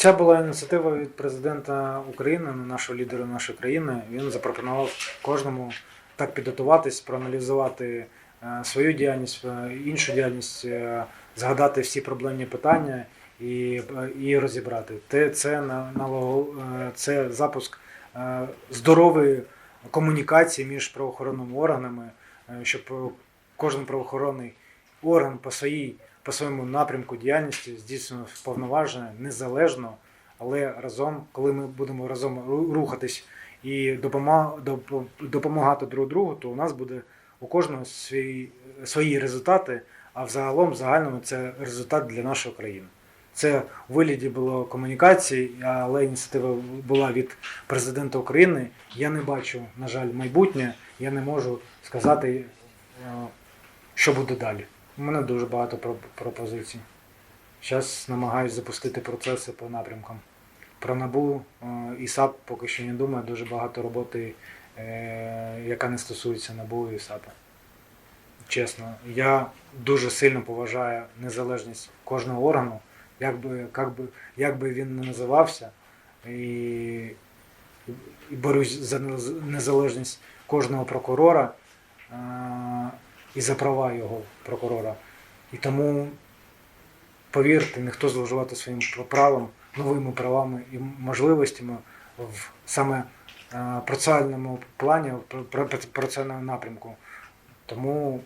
Ця була ініціатива від президента України, нашого лідера нашої країни. Він запропонував кожному так підготуватись, проаналізувати е, свою діяльність, е, іншу діяльність, е, згадати всі проблемні питання і, і розібрати. Те, це, це запуск здорової комунікації між правоохоронними органами, щоб кожен правоохоронний орган по своїй по своєму напрямку діяльності здійснював повноваження незалежно, але разом, коли ми будемо разом рухатись і допомагати друг другу, то у нас буде у кожного свої, свої результати, а взагалом в загальному це результат для нашої країни. Це у вигляді було комунікації, але ініціатива була від президента України. Я не бачу, на жаль, майбутнє. Я не можу сказати, е, що буде далі. У мене дуже багато про- пропозицій. Зараз намагаюся запустити процеси по напрямкам. Про НАБУ е, і САП поки що не думаю, дуже багато роботи, е, яка не стосується НАБУ і САПа. Чесно, я дуже сильно поважаю незалежність кожного органу, як би, як би, як би він не називався, і, і борюсь за нез- незалежність кожного прокурора е, і за права його прокурора. І тому, повірте, ніхто зловживати своїм правом, новими правами і можливостями в саме е, процесуальному плані, в про- про- процесуальному напрямку. Тому,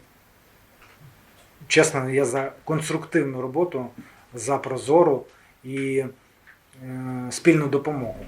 чесно, я за конструктивну роботу, за прозору і е, спільну допомогу.